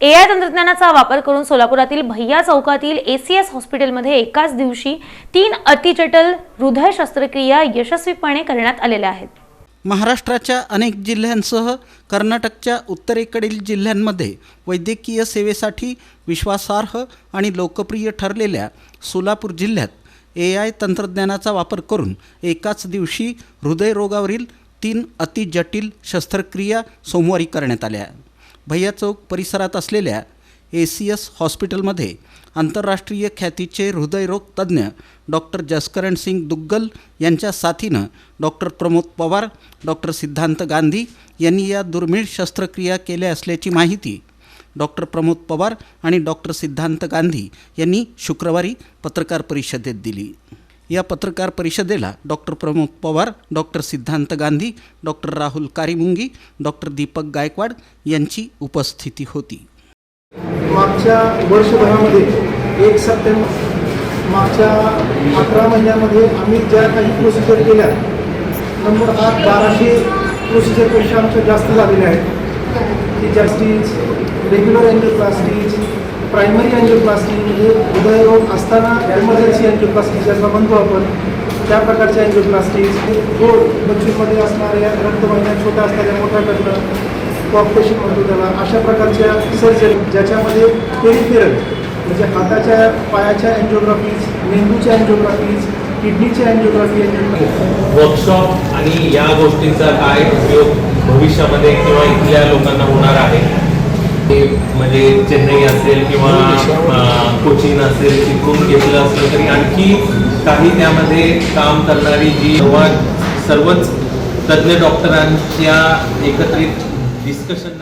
ए I तंत्रज्ञानाचा वापर करून सोलापुरातील भैया चौकातील एसीएस हॉस्पिटलमध्ये एकाच दिवशी तीन अतिजटिल हृदय शस्त्रक्रिया यशस्वीपणे करण्यात आलेल्या आहेत. महाराष्ट्राच्या अनेक जिल्ह्यांसह कर्नाटकच्या उत्तरेकडील जिल्ह्यांमध्ये वैद्यकीय सेवेसाठी विश्वासार्ह आणि लोकप्रिय ठरलेल्या सोलापूर जिल्ह्यात ए आय तंत्रज्ञानाचा वापर करून एकाच दिवशी हृदयरोगावरील तीन अतिजटिल शस्त्रक्रिया सोमवारी करण्यात आल्या. भैया चौक परिसरात असलेल्या ए सी एस हॉस्पिटलमध्ये आंतरराष्ट्रीय ख्यातीचे हृदयरोग तज्ज्ञ डॉक्टर जसकरण सिंग दुग्गल यांच्या साथीनं डॉक्टर प्रमोद पवार डॉक्टर सिद्धांत गांधी यांनी या दुर्मिळ शस्त्रक्रिया केल्या असल्याची माहिती डॉक्टर प्रमोद पवार आणि डॉक्टर सिद्धांत गांधी यांनी शुक्रवारी पत्रकार परिषदेत दिली. या पत्रकार परिषदेला doctor Pramod Pawar doctor Siddhant Gandhi doctor Rahul Karimungi doctor Deepak Gaikwad यांची उपस्थिती होती. मागच्या वर्षभरामध्ये एक सप्टेंबर मागच्या अकरा महिन्यामध्ये आम्ही ज्या काही प्रोसिजर केल्या नंबर आठ बाराशे प्रोसिजरपेक्षा आमच्या जास्त झालेल्या आहेत. की जास्तीज रेग्युलर अँजिओप्लास्टीज प्रायमरी अँजिओप्लास्टी म्हणजे हृदयरोग असताना एमर्जन्सी अँजिओप्लास्टी ज्याचा म्हणतो आपण त्या प्रकारच्या अँजिओप्लास्टीज गोड बच्चूमध्ये असणाऱ्या रक्तवाहिन्या छोट्या असणाऱ्या मोठ्या करणं कॉपरेशन म्हणतो त्याला. अशा प्रकारच्या सर्जरी ज्याच्यामध्ये पेरिफेरल म्हणजे हाताच्या पायाच्या अँजिओग्राफीज मेंदूच्या अँजिओग्राफीज किडनीच्या अँजिओग्राफी वर्कशॉप आणि या गोष्टींचा काय उपयोग भविष्यामध्ये किंवा इथल्या लोकांना होणार आहे? म्हणजे चेन्नई असेल किंवा अं, कोचीन असेल तिथून घेतलं असलं तरी आणखी काही त्यामध्ये काम करणारी जी सर्वच तज्ज्ञ डॉक्टरांच्या एकत्रित डिस्कशन